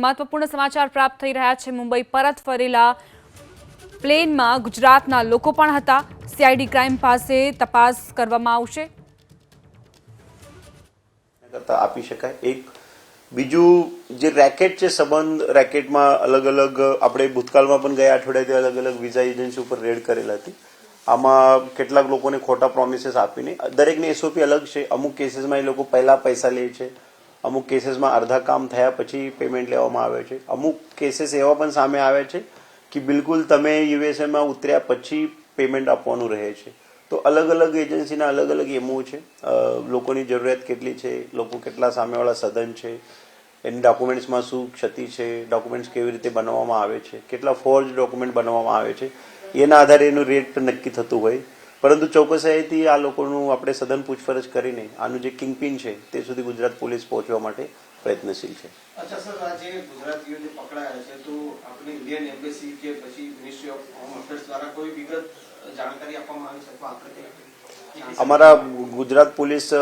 મહત્વપૂર્ણ સમાચાર પ્રાપ્ત થઈ રહ્યા છે. મુંબઈ પરત ફરેલા પ્લેનમાં ગુજરાતના લોકો પણ હતા. સીઆઈડી ક્રાઇમ પાસે તપાસ કરવામાં આવશે. આપી શકાય. એક બીજું જે રેકેટ છે, સંબંધ રેકેટમાં અલગ અલગ આપણે ભૂતકાળમાં પણ ગયા અઠવાડિયાથી અલગ અલગ વિઝા એજન્સી ઉપર રેડ કરેલા હતી. આમાં કેટલાક લોકોને ખોટા પ્રોમિસીસ આપીને, દરેકની એસઓપી અલગ છે. અમુક કેસીસમાં એ લોકો પહેલા પૈસા લે છે. અમુક કેસીસમાં અડધા કામ થયા પછી પેમેન્ટ લેવામાં આવે છે. અમુક કેસીસ એવા પણ સામે આવે છે કે બિલકુલ તમે યુએસએમાં ઉતર્યા પછી પેમેન્ટ આપવાનું રહે છે. તો અલગ અલગ એજન્સીના અલગ અલગ એમઓ છે. લોકોની જરૂરિયાત કેટલી છે, લોકો કેટલા સામેવાળા સદન છે, એની ડોક્યુમેન્ટ્સમાં શું ક્ષતિ છે ડોક્યુમેન્ટ્સ કેવી રીતે બનાવવામાં આવે છે, કેટલા ફોર્જ ડોક્યુમેન્ટ બનાવવામાં આવે છે, એના આધારે એનું રેટ નક્કી થતું હોય. પરંતુ ચોકસાઈથી આ લોકોનું આપણે સદન પૂછપરછ કરીને આનું જે કિંગપિન છે તે સુધી ગુજરાત પોલીસ પહોંચવા માટે પ્રયત્નશીલ છે. અચ્છા સર આ જે ગુજરાતીઓ જે પકડાયા છે તો આપણે ઇન્ડિયન એમ્બેસી કે પછી મિનિસ્ટ્રી ઓફ હોમ અફેર્સ દ્વારા કોઈ વિગત જાણકારી આપવામાં આવી છે? અથવા આપણે અમારા Gujarat police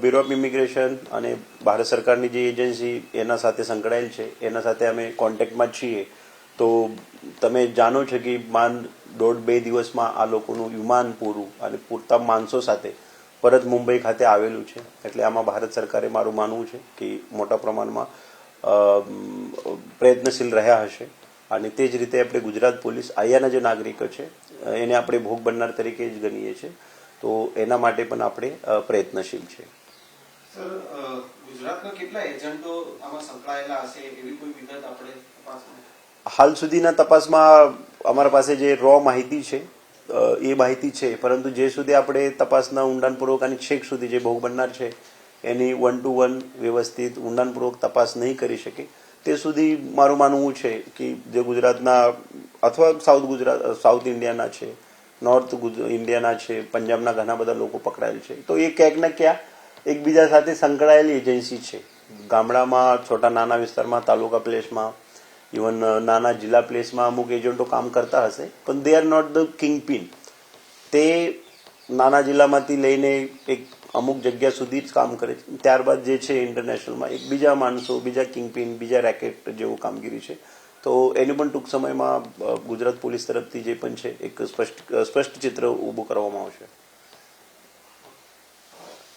bureau of immigration અને ભારત સરકારની જે એજન્સી એના સાથે સંકળાયેલ છે. એના સાથે અમે કોન્ટેક્ટમાં છીએ. તો તમે જાણો છો કે માન દોઢ બે દિવસમાં આ લોકોનું વિમાન પૂરું અને પૂરતા માણસો સાથે પરત મુંબઈ ખાતે આવેલું છે. એટલે આમાં ભારત સરકારે મારું માનવું છે કે મોટા પ્રમાણમાં પ્રયત્નશીલ રહ્યા હશે. અને તે જ રીતે આપણે ગુજરાત પોલીસ અહીંયાના જે નાગરિકો છે, એને આપણે ભોગ બનનાર તરીકે જ ગણીએ છીએ. તો એના માટે પણ આપણે પ્રયત્નશીલ છે ગુજરાતના કેટલા એજન્ટો આમાં સંકળાયેલા હશે? એવી કોઈ વિગત આપણે હાલ સુધીના તપાસમાં અમારા પાસે જે રો માહિતી છે એ માહિતી છે. પરંતુ જે સુધી આપણે તપાસના ઊંડાણપૂર્વક અને છેક સુધી જે ભોગ બનનાર છે, એની વન ટુ વન વ્યવસ્થિત ઊંડાણપૂર્વક તપાસ નહીં કરી શકે, તે સુધી મારું માનવું છે કે જે ગુજરાતના અથવા સાઉથ ગુજરાત સાઉથ ઇન્ડિયાના છે નોર્થ ઇન્ડિયાના છે, પંજાબના ઘણા બધા લોકો પકડાયેલ છે. તો એ ક્યાંક ને ક્યાં એકબીજા સાથે સંકળાયેલી એજન્સી છે. ગામડામાં, છોટા નાના વિસ્તારમાં, તાલુકા પ્લેસમાં ઇવન નાના જિલ્લા પ્લેસમાં અમુક એજન્ટો કામ કરતા હશે, પણ they are not the kingpin તે નાના જિલ્લામાંથી લઈને એક અમુક જગ્યા સુધી જ કામ કરે છે. ત્યારબાદ જે છે ઇન્ટરનેશનલમાં એક બીજા માણસો, બીજા કિંગપિન બીજા રેકેટ જેવું કામગીરી છે. તો એનું પણ ટૂંક સમયમાં ગુજરાત પોલીસ તરફથી જે પણ છે, એક સ્પષ્ટ સ્પષ્ટ ચિત્ર ઊભું કરવામાં આવશે.